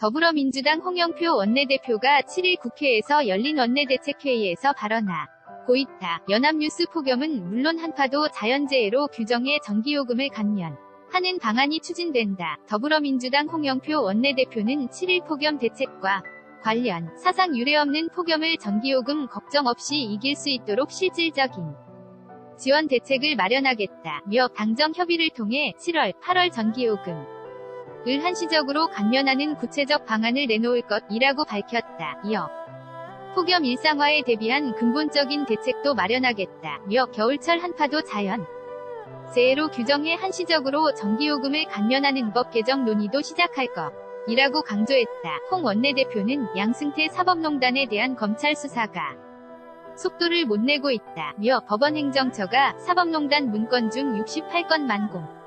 더불어민주당 홍영표 원내대표가 7일 국회에서 열린 원내대책회의에서 발언하고 있다. 연합뉴스 폭염은 물론 한파도 자연재해로 규정해 전기요금을 감면 하는 방안이 추진된다. 더불어민주당 홍영표 원내대표는 7일 폭염 대책과 관련 사상 유례없는 폭염을 전기요금 걱정 없이 이길 수 있도록 실질적인 지원 대책을 마련하겠다며 당정 협의를 통해 7월, 8월 전기요금 을 한시적으로 감면하는 구체적 방안을 내놓을 것이라고 밝혔다. 이어 폭염 일상화에 대비한 근본적인 대책도 마련하겠다 며 겨울철 한파도 자연 재해로 규정해 한시적으로 전기요금을 감면하는 법 개정 논의도 시작할 것 이라고 강조했다. 홍 원내대표는 양승태 사법농단에 대한 검찰 수사가 속도를 못 내고 있다 며 법원행정처가 사법농단 문건 중 68건 만 공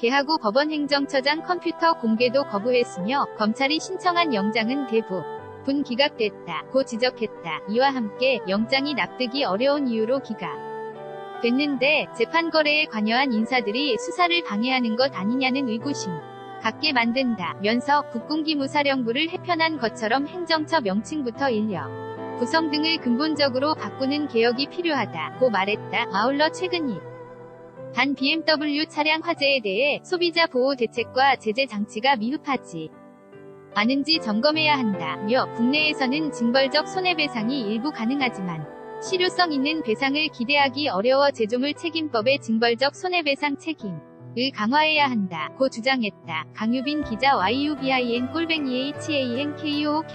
개하고 법원 행정처장 컴퓨터 공개도 거부했으며 검찰이 신청한 영장은 대부 분 기각됐다 고 지적했다. 이와 함께 영장이 납득이 어려운 이유로 기각. 됐는데 재판 거래에 관여한 인사들이 수사를 방해하는 것 아니냐는 의구심. 갖게 만든다 면서 국군기무사령부를 해편한 것처럼 행정처 명칭부터 인력 구성 등을 근본적으로 바꾸는 개혁이 필요하다고 말했다. 아울러 최근 이 반 BMW 차량 화재에 대해 소비자 보호 대책과 제재 장치가 미흡하지 않은지 점검해야 한다며 국내에서는 징벌적 손해배상이 일부 가능하지만 실효성 있는 배상을 기대하기 어려워 제조물 책임법의 징벌적 손해배상 책임을 강화해야 한다고 주장했다. 강유빈 기자 YUBIN 꼴뱅이 HANKUOK